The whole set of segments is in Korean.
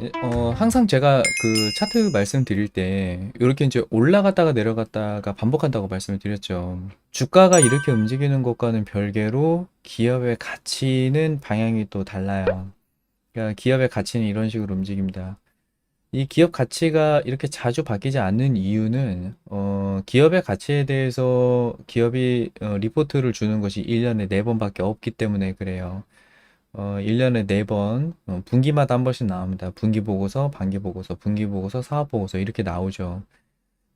예, 어, 항상 제가 그 차트 말씀드릴 때 이렇게 이제 올라갔다가 내려갔다가 반복한다고 말씀을 드렸죠. 주가가 이렇게 움직이는 것과는 별개로 기업의 가치는 방향이 또 달라요. 그러니까 기업의 가치는 이런 식으로 움직입니다. 이 기업 가치가 이렇게 자주 바뀌지 않는 이유는 어, 기업의 가치에 대해서 기업이 어, 리포트를 주는 것이 1년에 4번밖에 없기 때문에 그래요. 어, 1년에 4번, 어, 분기마다 한 번씩 나옵니다. 분기 보고서, 반기 보고서, 분기 보고서, 사업 보고서 이렇게 나오죠.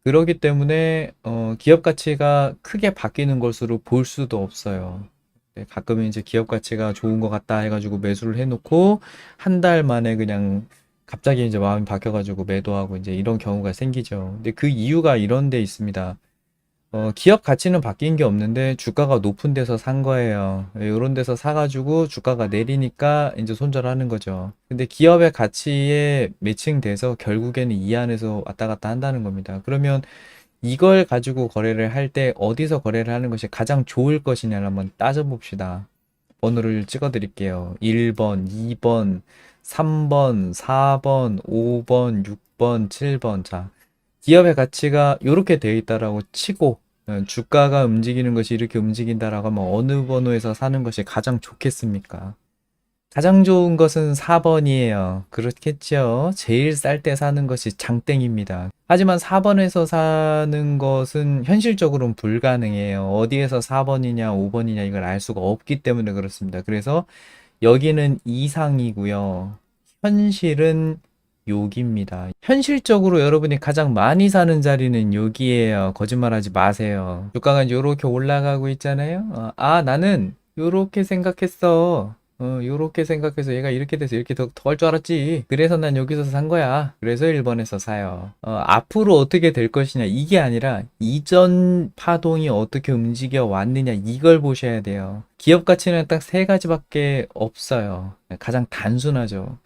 그렇기 때문에 어, 기업 가치가 크게 바뀌는 것으로 볼 수도 없어요. 네, 가끔은 이제 기업 가치가 좋은 것 같다 해가지고 매수를 해놓고 한 달 만에 그냥 갑자기 이제 마음이 바뀌어가지고 매도하고 이제 이런 경우가 생기죠. 근데 그 이유가 이런 데 있습니다. 어, 기업 가치는 바뀐 게 없는데 주가가 높은 데서 산 거예요. 이런 데서 사가지고 주가가 내리니까 이제 손절하는 거죠. 근데 기업의 가치에 매칭돼서 결국에는 이 안에서 왔다 갔다 한다는 겁니다. 그러면 이걸 가지고 거래를 할 때 어디서 거래를 하는 것이 가장 좋을 것이냐를 한번 따져봅시다. 번호를 찍어 드릴게요. 1번, 2번, 3번, 4번, 5번, 6번, 7번. 자, 기업의 가치가 이렇게 되어 있다라고 치고 어, 주가가 움직이는 것이 이렇게 움직인다라고 하면 어느 번호에서 사는 것이 가장 좋겠습니까? 가장 좋은 것은 4번이에요. 그렇겠죠. 제일 쌀 때 사는 것이 장땡입니다. 하지만 4번에서 사는 것은 현실적으로는 불가능해요. 어디에서 4번이냐, 5번이냐 이걸 알 수가 없기 때문에 그렇습니다. 그래서 여기는 이상이고요. 현실은 여기입니다. 현실적으로 여러분이 가장 많이 사는 자리는 여기에요. 거짓말하지 마세요. 주가가 이제 요렇게 올라가고 있잖아요. 어, 아, 나는 요렇게 생각했어. 어, 요렇게 생각해서 얘가 이렇게 돼서 이렇게 더할 줄 알았지. 그래서 난 여기서 산 거야. 그래서 1번에서 사요. 어, 앞으로 어떻게 될 것이냐. 이게 아니라 이전 파동이 어떻게 움직여 왔느냐. 이걸 보셔야 돼요. 기업 가치는 딱 세 가지밖에 없어요. 가장 단순하죠.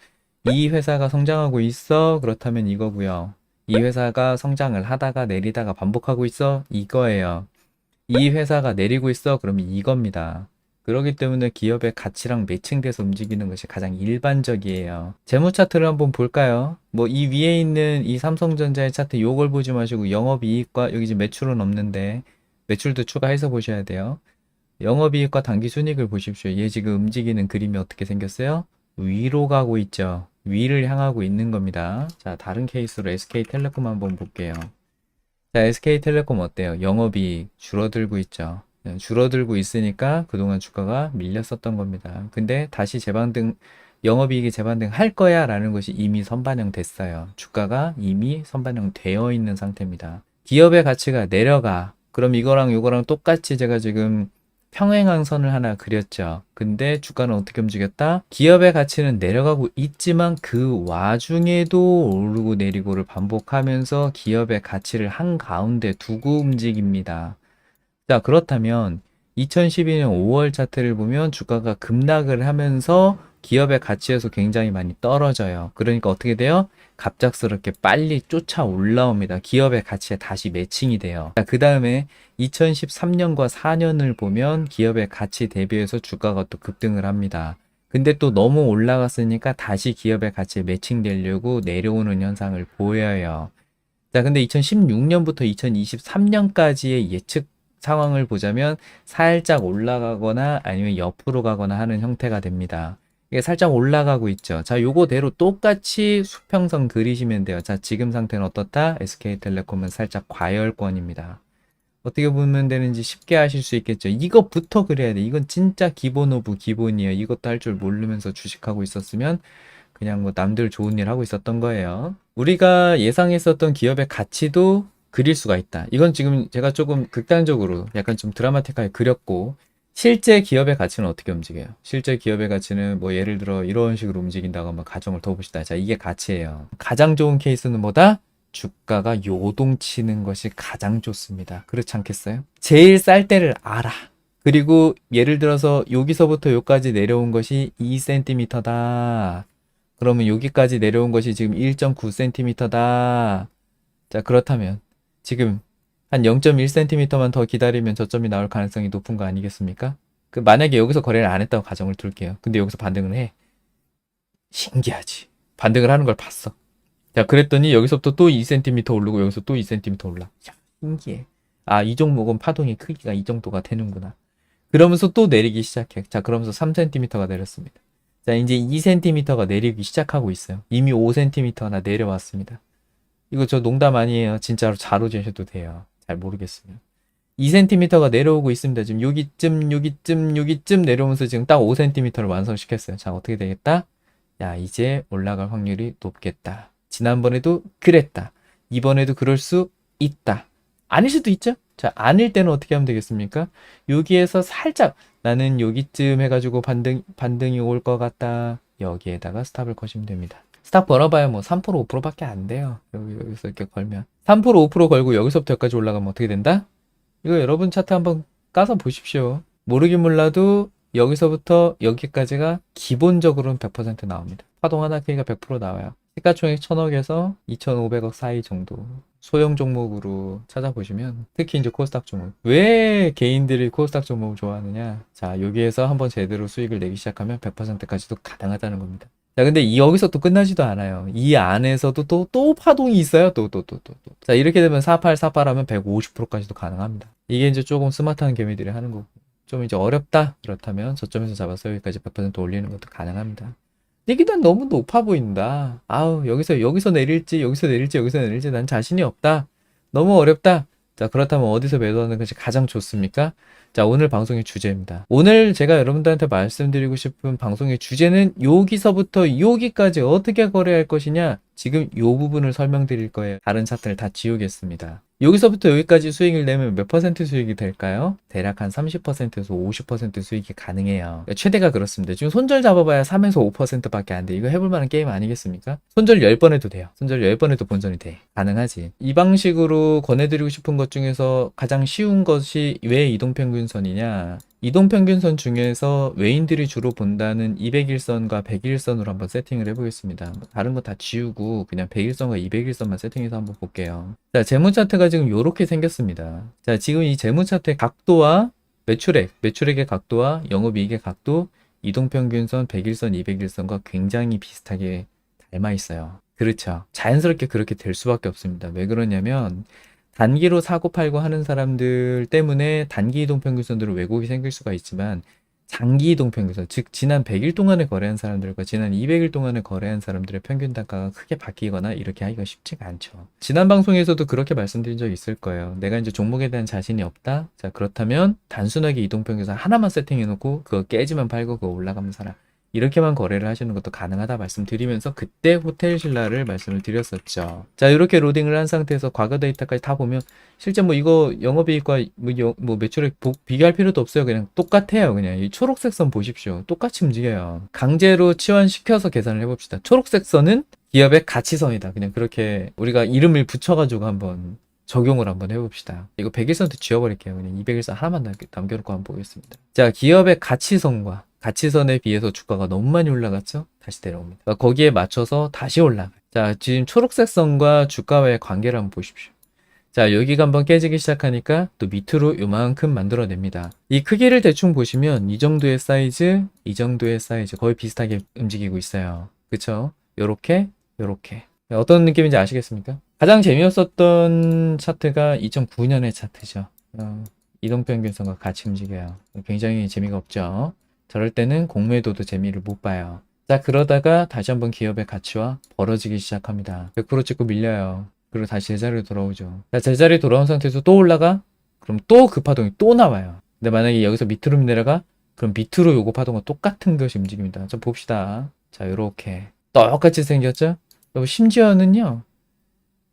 이 회사가 성장하고 있어. 그렇다면 이거고요. 이 회사가 성장을 하다가 내리다가 반복하고 있어. 이거예요. 이 회사가 내리고 있어. 그러면 이겁니다. 그렇기 때문에 기업의 가치랑 매칭돼서 움직이는 것이 가장 일반적이에요. 재무 차트를 한번 볼까요? 뭐 이 위에 있는 이 삼성전자의 차트 요걸 보지 마시고 영업이익과 여기 지금 매출은 없는데 매출도 추가해서 보셔야 돼요. 영업이익과 당기순이익을 보십시오. 얘 지금 움직이는 그림이 어떻게 생겼어요? 위로 가고 있죠. 위를 향하고 있는 겁니다. 자, 다른 케이스로 SK텔레콤 한번 볼게요. 자, SK텔레콤 어때요? 영업이익 줄어들고 있죠. 네, 줄어들고 있으니까 그동안 주가가 밀렸었던 겁니다. 근데 다시 재반등, 영업이익이 재반등 할 거야 라는 것이 이미 선반영 됐어요. 주가가 이미 선반영 되어 있는 상태입니다. 기업의 가치가 내려가. 그럼 이거랑 이거랑 똑같이 제가 지금 평행항선을 하나 그렸죠. 근데 주가는 어떻게 움직였다? 기업의 가치는 내려가고 있지만 그 와중에도 오르고 내리고를 반복하면서 기업의 가치를 한가운데 두고 움직입니다. 자, 그렇다면 2012년 5월 차트를 보면 주가가 급락을 하면서 기업의 가치에서 굉장히 많이 떨어져요. 그러니까 어떻게 돼요? 갑작스럽게 빨리 쫓아 올라옵니다. 기업의 가치에 다시 매칭이 돼요. 그 다음에 2013년과 4년을 보면 기업의 가치 대비해서 주가가 또 급등을 합니다. 근데 또 너무 올라갔으니까 다시 기업의 가치에 매칭되려고 내려오는 현상을 보여요. 자, 근데 2016년부터 2023년까지의 예측 상황을 보자면 살짝 올라가거나 아니면 옆으로 가거나 하는 형태가 됩니다. 이게 살짝 올라가고 있죠. 자, 요거대로 똑같이 수평선 그리시면 돼요. 자, 지금 상태는 어떻다? SK텔레콤은 살짝 과열권입니다. 어떻게 보면 되는지 쉽게 하실 수 있겠죠. 이것부터 그래야 돼. 이건 진짜 기본 오브 기본이에요. 이것도 할 줄 모르면서 주식하고 있었으면 그냥 뭐 남들 좋은 일 하고 있었던 거예요. 우리가 예상했었던 기업의 가치도 그릴 수가 있다. 이건 지금 제가 조금 극단적으로 약간 좀 드라마틱하게 그렸고 실제 기업의 가치는 어떻게 움직여요? 실제 기업의 가치는 뭐 예를 들어 이런 식으로 움직인다고 한번 가정을 더 봅시다. 자, 이게 가치예요. 가장 좋은 케이스는 뭐다? 주가가 요동치는 것이 가장 좋습니다. 그렇지 않겠어요? 제일 쌀 때를 알아. 그리고 예를 들어서 여기서부터 여기까지 내려온 것이 2cm다. 그러면 여기까지 내려온 것이 지금 1.9cm다. 자, 그렇다면 지금 한 0.1cm만 더 기다리면 저점이 나올 가능성이 높은 거 아니겠습니까? 그 만약에 여기서 거래를 안 했다고 가정을 둘게요. 근데 여기서 반등을 해. 신기하지. 반등을 하는 걸 봤어. 자, 그랬더니 여기서부터 또 2cm 오르고 여기서 또 2cm 올라. 야, 신기해. 아, 이 종목은 파동의 크기가 이 정도가 되는구나. 그러면서 또 내리기 시작해. 자, 그러면서 3cm가 내렸습니다. 자, 이제 2cm가 내리기 시작하고 있어요. 이미 5cm나 내려왔습니다. 이거 저 농담 아니에요. 진짜로 자로 재셔도 돼요. 잘 모르겠으면. 2cm가 내려오고 있습니다. 지금 여기쯤, 여기쯤, 여기쯤 내려오면서 지금 딱 5cm를 완성시켰어요. 자, 어떻게 되겠다? 야, 이제 올라갈 확률이 높겠다. 지난번에도 그랬다. 이번에도 그럴 수 있다. 아닐 수도 있죠? 자, 아닐 때는 어떻게 하면 되겠습니까? 여기에서 살짝 나는 여기쯤 해가지고 반등, 반등이 올 것 같다. 여기에다가 스탑을 거시면 됩니다. 스탑 걸어봐야 뭐 3% 5%밖에 안 돼요. 여기, 여기서 이렇게 걸면. 3% 5% 걸고 여기서부터 여기까지 올라가면 어떻게 된다? 이거 여러분 차트 한번 까서 보십시오. 모르긴 몰라도 여기서부터 여기까지가 기본적으로는 100% 나옵니다. 파동 하나 크기가 100% 나와요. 시가총액 1000억에서 2500억 사이 정도. 소형 종목으로 찾아보시면 특히 이제 코스닥 종목. 왜 개인들이 코스닥 종목을 좋아하느냐? 자, 여기에서 한번 제대로 수익을 내기 시작하면 100%까지도 가능하다는 겁니다. 자, 근데 이 여기서 또 끝나지도 않아요. 이 안에서도 또, 또 파동이 있어요. 또, 또, 또, 또, 또. 자, 이렇게 되면 48, 48 하면 150%까지도 가능합니다. 이게 이제 조금 스마트한 개미들이 하는 거고. 좀 이제 어렵다. 그렇다면 저점에서 잡아서 여기까지 100% 올리는 것도 가능합니다. 일단 너무 높아 보인다. 아우, 여기서, 여기서 내릴지, 여기서 내릴지, 여기서 내릴지 난 자신이 없다. 너무 어렵다. 자, 그렇다면 어디서 매도하는 것이 가장 좋습니까? 자, 오늘 방송의 주제입니다. 오늘 제가 여러분들한테 말씀드리고 싶은 방송의 주제는 여기서부터 여기까지 어떻게 거래할 것이냐? 지금 요 부분을 설명드릴 거예요. 다른 차트를 다 지우겠습니다. 여기서부터 여기까지 수익을 내면 몇 퍼센트 수익이 될까요? 대략 한 30%에서 50% 수익이 가능해요. 최대가 그렇습니다. 지금 손절 잡아봐야 3에서 5%밖에 안 돼. 이거 해볼 만한 게임 아니겠습니까? 손절 10번 해도 돼요. 손절 10번 해도 본전이 돼. 가능하지. 이 방식으로 권해드리고 싶은 것 중에서 가장 쉬운 것이 왜 이동평균선이냐? 이동평균선 중에서 외인들이 주로 본다는 200일선과 100일선으로 한번 세팅을 해보겠습니다. 다른 거 다 지우고 그냥 100일선과 200일선만 세팅해서 한번 볼게요. 자, 재무 차트가 지금 이렇게 생겼습니다. 자, 지금 이 재무 차트의 각도와 매출액, 매출액의 각도와 영업이익의 각도, 이동평균선, 100일선, 200일선과 굉장히 비슷하게 닮아 있어요. 그렇죠. 자연스럽게 그렇게 될 수밖에 없습니다. 왜 그러냐면 단기로 사고 팔고 하는 사람들 때문에 단기 이동 평균선으로 왜곡이 생길 수가 있지만 장기 이동 평균선, 즉 지난 100일 동안에 거래한 사람들과 지난 200일 동안에 거래한 사람들의 평균 단가가 크게 바뀌거나 이렇게 하기가 쉽지가 않죠. 지난 방송에서도 그렇게 말씀드린 적이 있을 거예요. 내가 이제 종목에 대한 자신이 없다. 자, 그렇다면 단순하게 이동 평균선 하나만 세팅해 놓고 그거 깨지만 팔고 그거 올라가면 사라. 이렇게만 거래를 하시는 것도 가능하다 말씀드리면서 그때 호텔 신라를 말씀을 드렸었죠. 자, 이렇게 로딩을 한 상태에서 과거 데이터까지 다 보면 실제 뭐 이거 영업이익과 뭐, 여- 뭐 매출액 보- 비교할 필요도 없어요. 그냥 똑같아요. 그냥 이 초록색 선 보십시오. 똑같이 움직여요. 강제로 치환시켜서 계산을 해봅시다. 초록색 선은 기업의 가치선이다. 그냥 그렇게 우리가 이름을 붙여가지고 한번 적용을 한번 해봅시다. 이거 101선도 지워버릴게요. 그냥 201선 하나만 남- 남겨놓고 한번 보겠습니다. 자, 기업의 가치선과 가치선에 비해서 주가가 너무 많이 올라갔죠? 다시 내려옵니다. 그러니까 거기에 맞춰서 다시 올라가요. 자, 지금 초록색 선과 주가와의 관계를 한번 보십시오. 자, 여기가 한번 깨지기 시작하니까 또 밑으로 요만큼 만들어냅니다. 이 크기를 대충 보시면 이 정도의 사이즈, 이 정도의 사이즈 거의 비슷하게 움직이고 있어요. 그쵸? 요렇게, 요렇게. 어떤 느낌인지 아시겠습니까? 가장 재미없었던 차트가 2009년의 차트죠. 어, 이동평균선과 같이 움직여요. 굉장히 재미가 없죠. 저럴 때는 공매도도 재미를 못 봐요. 자, 그러다가 다시 한번 기업의 가치와 벌어지기 시작합니다. 100% 찍고 밀려요. 그리고 다시 제자리로 돌아오죠. 자, 제자리 돌아온 상태에서 또 올라가? 그럼 또 그 파동이 또 나와요. 근데 만약에 여기서 밑으로 내려가? 그럼 밑으로 요거 파동과 똑같은 것이 움직입니다. 자, 봅시다. 자, 요렇게. 똑같이 생겼죠? 심지어는요,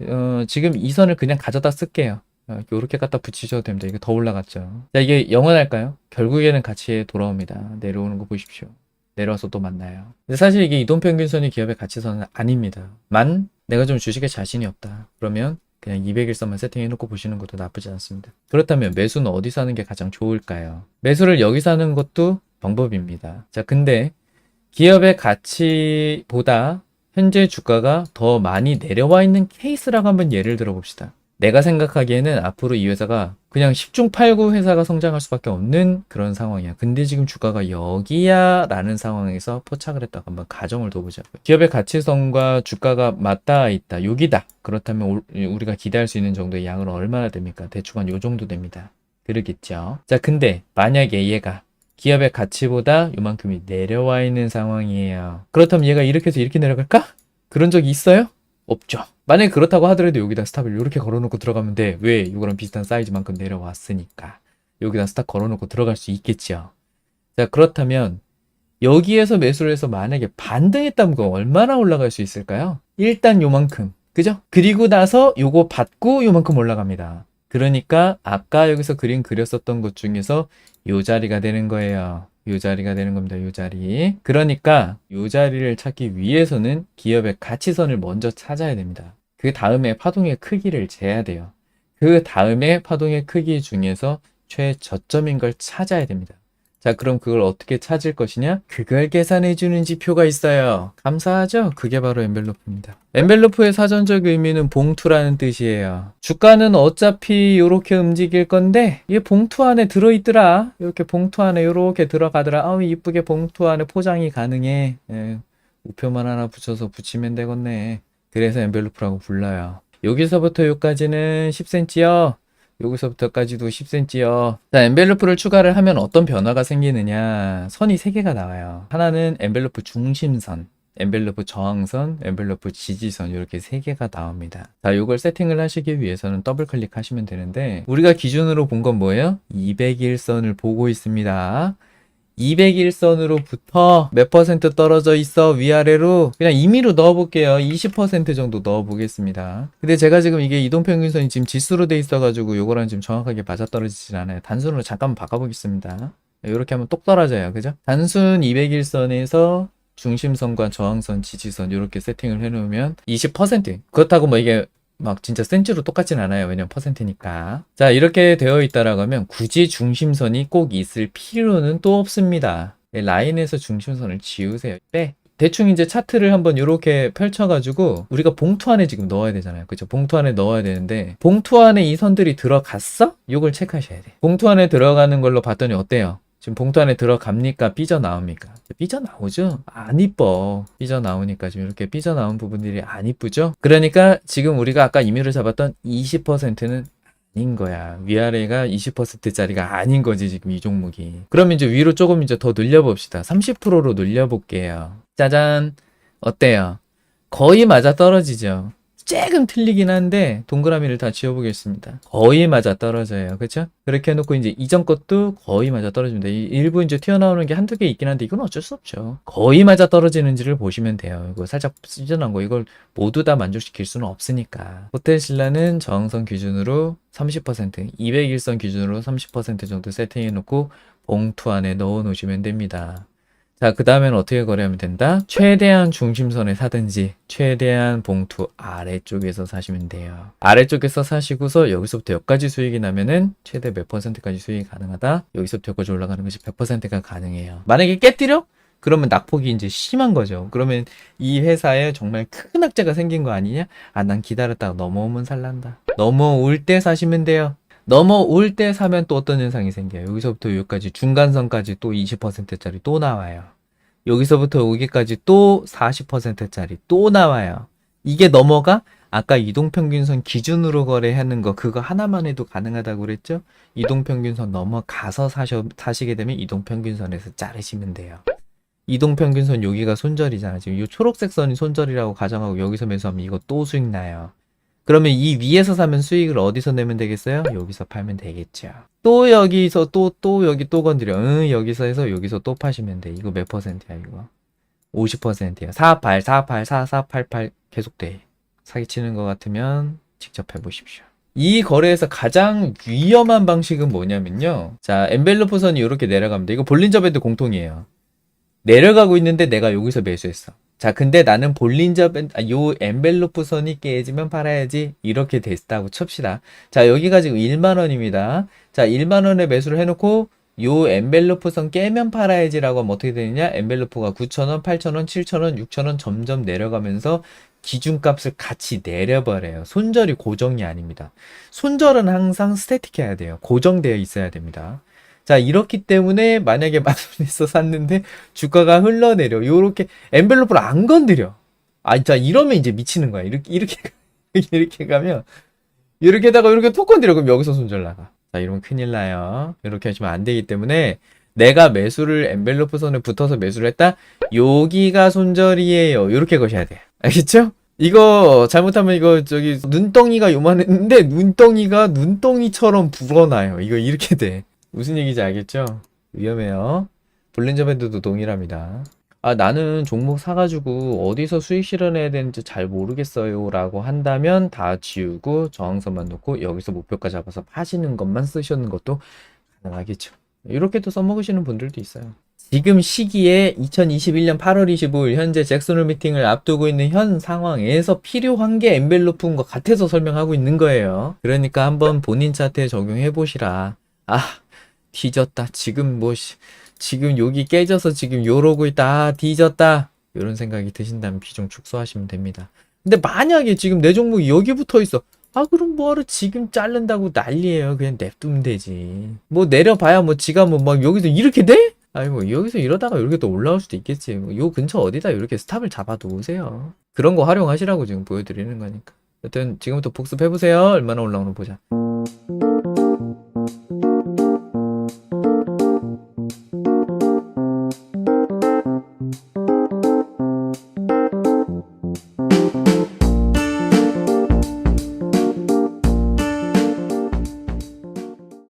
어, 지금 이 선을 그냥 가져다 쓸게요. 어, 요렇게 갖다 붙이셔도 됩니다. 이거 더 올라갔죠. 자, 이게 영원할까요? 결국에는 같이 돌아옵니다. 내려오는 거 보십시오. 내려와서 또 만나요. 근데 사실 이게 이동평균선이 기업의 가치선은 아닙니다. 만 내가 좀 주식에 자신이 없다. 그러면 그냥 200일선만 세팅해놓고 보시는 것도 나쁘지 않습니다. 그렇다면 매수는 어디서 하는 게 가장 좋을까요? 매수를 여기서 하는 것도 방법입니다. 자, 근데 기업의 가치보다 현재 주가가 더 많이 내려와 있는 케이스라고 한번 예를 들어 봅시다. 내가 생각하기에는 앞으로 이 회사가 그냥 10중 8구 회사가 성장할 수밖에 없는 그런 상황이야. 근데 지금 주가가 여기야 라는 상황에서 포착을 했다고 한번 가정을 둬보자고요. 기업의 가치성과 주가가 맞닿아 있다. 여기다. 그렇다면 올- 우리가 기대할 수 있는 정도의 양은 얼마나 됩니까? 대충 한 요 정도 됩니다. 그러겠죠. 자, 근데 만약에 얘가 기업의 가치보다 요만큼이 내려와 있는 상황이에요. 그렇다면 얘가 이렇게 해서 이렇게 내려갈까? 그런 적이 있어요? 없죠. 만약에 그렇다고 하더라도 여기다 스탑을 이렇게 걸어놓고 들어가면 돼. 왜? 이거랑 비슷한 사이즈만큼 내려왔으니까. 여기다 스탑 걸어놓고 들어갈 수 있겠죠. 자, 그렇다면 여기에서 매수를 해서 만약에 반등했다면 그거 얼마나 올라갈 수 있을까요? 일단 요만큼. 그죠? 그리고 나서 요거 받고 요만큼 올라갑니다. 그러니까 아까 여기서 그림 그렸었던 것 중에서 요 자리가 되는 거예요. 요 자리가 되는 겁니다. 요 자리. 그러니까 요 자리를 찾기 위해서는 기업의 가치선을 먼저 찾아야 됩니다. 그 다음에 파동의 크기를 재야 돼요. 그 다음에 파동의 크기 중에서 최저점인 걸 찾아야 됩니다. 자, 그럼 그걸 어떻게 찾을 것이냐? 그걸 계산해주는 지표가 있어요. 감사하죠? 그게 바로 엔벨로프입니다. 엔벨로프의 사전적 의미는 봉투라는 뜻이에요. 주가는 어차피 이렇게 움직일 건데, 이게 봉투 안에 들어있더라. 이렇게 봉투 안에 이렇게 들어가더라. 아우, 이쁘게 봉투 안에 포장이 가능해. 예, 우표만 하나 붙여서 붙이면 되겠네. 그래서 엔벨로프라고 불러요. 여기서부터 여기까지는 10cm요. 여기서부터까지도 10cm요. 자, 엔벨로프를 추가를 하면 어떤 변화가 생기느냐. 선이 3개가 나와요. 하나는 엔벨로프 중심선, 엔벨로프 저항선, 엔벨로프 지지선 이렇게 3개가 나옵니다. 자, 이걸 세팅을 하시기 위해서는 더블 클릭하시면 되는데 우리가 기준으로 본 건 뭐예요? 201선을 보고 있습니다. 201선으로부터 몇 퍼센트 떨어져 있어? 위아래로? 그냥 임의로 넣어볼게요. 20% 정도 넣어보겠습니다. 근데 제가 지금 이게 이동평균선이 지금 지수로 돼 있어가지고 요거랑 지금 정확하게 맞아떨어지질 않아요. 단순으로 잠깐 바꿔보겠습니다. 이렇게 하면 똑 떨어져요. 그죠? 단순 201선에서 중심선과 저항선 지지선 이렇게 세팅을 해놓으면 20% 그렇다고 뭐 이게 막 진짜 센치로 똑같진 않아요. 왜냐면 퍼센트니까. 자, 이렇게 되어 있다라고 하면 굳이 중심선이 꼭 있을 필요는 또 없습니다. 예, 라인에서 중심선을 지우세요. 빼. 대충 이제 차트를 한번 이렇게 펼쳐가지고 우리가 봉투 안에 지금 넣어야 되잖아요. 그죠? 봉투 안에 넣어야 되는데 봉투 안에 이 선들이 들어갔어? 이걸 체크하셔야 돼. 봉투 안에 들어가는 걸로 봤더니 어때요? 지금 봉투 안에 들어갑니까? 삐져나옵니까? 삐져나오죠? 안 이뻐. 삐져나오니까 지금 이렇게 삐져나온 부분들이 안 이쁘죠? 그러니까 지금 우리가 아까 임의로 잡았던 20%는 아닌 거야. 위아래가 20%짜리가 아닌 거지, 지금 이 종목이. 그럼 이제 위로 조금 이제 더 늘려봅시다. 30%로 늘려볼게요. 짜잔. 어때요? 거의 맞아 떨어지죠? 조금 틀리긴 한데 동그라미를 다 지워보겠습니다. 거의 맞아 떨어져요. 그렇죠? 그렇게 해놓고 이제 이전 것도 거의 맞아 떨어집니다. 이 일부 이제 튀어나오는 게 한두 개 있긴 한데 이건 어쩔 수 없죠. 거의 맞아 떨어지는지를 보시면 돼요. 이거 살짝 찢어난 거 이걸 모두 다 만족시킬 수는 없으니까. 호텔 신라는 저항선 기준으로 30%, 201선 기준으로 30% 정도 세팅해놓고 봉투 안에 넣어 놓으시면 됩니다. 자, 그 다음에는 어떻게 거래하면 된다? 최대한 중심선에 사든지, 최대한 봉투 아래쪽에서 사시면 돼요. 아래쪽에서 사시고서 여기서부터 여기까지 수익이 나면은 최대 몇 퍼센트까지 수익이 가능하다? 여기서부터 여기까지 올라가는 것이 100%가 가능해요. 만약에 깨뜨려? 그러면 낙폭이 이제 심한 거죠. 그러면 이 회사에 정말 큰 악재가 생긴 거 아니냐? 아, 난 기다렸다가 넘어오면 살란다. 넘어올 때 사시면 돼요. 넘어올 때 사면 또 어떤 현상이 생겨요. 여기서부터 여기까지 중간선까지 또 20%짜리 또 나와요. 여기서부터 여기까지 또 40%짜리 또 나와요. 이게 넘어가? 아까 이동평균선 기준으로 거래하는 거 그거 하나만 해도 가능하다고 그랬죠? 이동평균선 넘어가서 사셔, 사시게 되면 이동평균선에서 자르시면 돼요. 이동평균선 여기가 손절이잖아. 지금 이 초록색 선이 손절이라고 가정하고 여기서 매수하면 이거 또 수익 나요. 그러면 이 위에서 사면 수익을 어디서 내면 되겠어요? 여기서 팔면 되겠죠. 또 여기서 또, 또 여기 또 건드려. 응, 여기서 해서 여기서 또 파시면 돼. 이거 몇 퍼센트야, 이거? 50%야. 48, 48, 4, 4, 8, 8 계속 돼. 사기치는 것 같으면 직접 해보십시오. 이 거래에서 가장 위험한 방식은 뭐냐면요. 자, 엔벨로프 선이 이렇게 내려갑니다. 이거 볼린저 밴드 공통이에요. 내려가고 있는데 내가 여기서 매수했어. 자, 근데 나는 볼린저 밴드, 아, 요 엔벨로프 선이 깨지면 팔아야지. 이렇게 됐다고 칩시다. 자, 여기가 지금 1만원입니다. 자, 1만원에 매수를 해놓고, 요 엔벨로프 선 깨면 팔아야지라고 하면 어떻게 되느냐? 엔벨로프가 9,000원, 8,000원, 7,000원, 6,000원 점점 내려가면서 기준값을 같이 내려버려요. 손절이 고정이 아닙니다. 손절은 항상 스태틱해야 돼요. 고정되어 있어야 됩니다. 자, 이렇기 때문에 만약에 만 원에서 샀는데 주가가 흘러내려. 요렇게 엔벨로프를 안 건드려. 아, 자, 이러면 이제 미치는 거야. 이렇게, 이렇게, 이렇게 가면, 이렇게다가 이렇게 톡 건드려. 그럼 여기서 손절 나가. 자, 이러면 큰일 나요. 이렇게 하시면 안 되기 때문에 내가 매수를 엔벨로프 선에 붙어서 매수를 했다? 여기가 손절이에요. 이렇게 거셔야 돼. 알겠죠? 이거 잘못하면 이거 저기 눈덩이가 요만했는데 눈덩이가 눈덩이처럼 불어나요. 이거 이렇게 돼. 무슨 얘기인지 알겠죠? 위험해요. 볼린저 밴드도 동일합니다. 아, 나는 종목 사가지고 어디서 수익 실현해야 되는지 잘 모르겠어요. 라고 한다면 다 지우고 저항선만 놓고 여기서 목표가 잡아서 파시는 것만 쓰시는 것도 가능하겠죠. 이렇게도 써먹으시는 분들도 있어요. 지금 시기에 2021년 8월 25일 현재 잭슨홀 미팅을 앞두고 있는 현 상황에서 필요한 게 엔벨로프인 것 같아서 설명하고 있는 거예요. 그러니까 한번 본인 차트에 적용해 보시라. 아, 뒤졌다. 지금 뭐, 씨, 지금 여기 깨져서 지금 요러고 있다. 아, 뒤졌다. 이런 생각이 드신다면 비중 축소하시면 됩니다. 근데 만약에 지금 내 종목이 여기 붙어 있어. 아, 그럼 뭐하러 지금 자른다고 난리예요. 그냥 냅두면 되지. 뭐 내려봐야 뭐 지가 뭐 막 여기서 이렇게 돼? 아이고, 여기서 이러다가 이렇게 또 올라올 수도 있겠지. 뭐요 근처 어디다 이렇게 스탑을 잡아두세요. 그런 거 활용하시라고 지금 보여드리는 거니까. 여튼 지금부터 복습해보세요. 얼마나 올라오나 보자.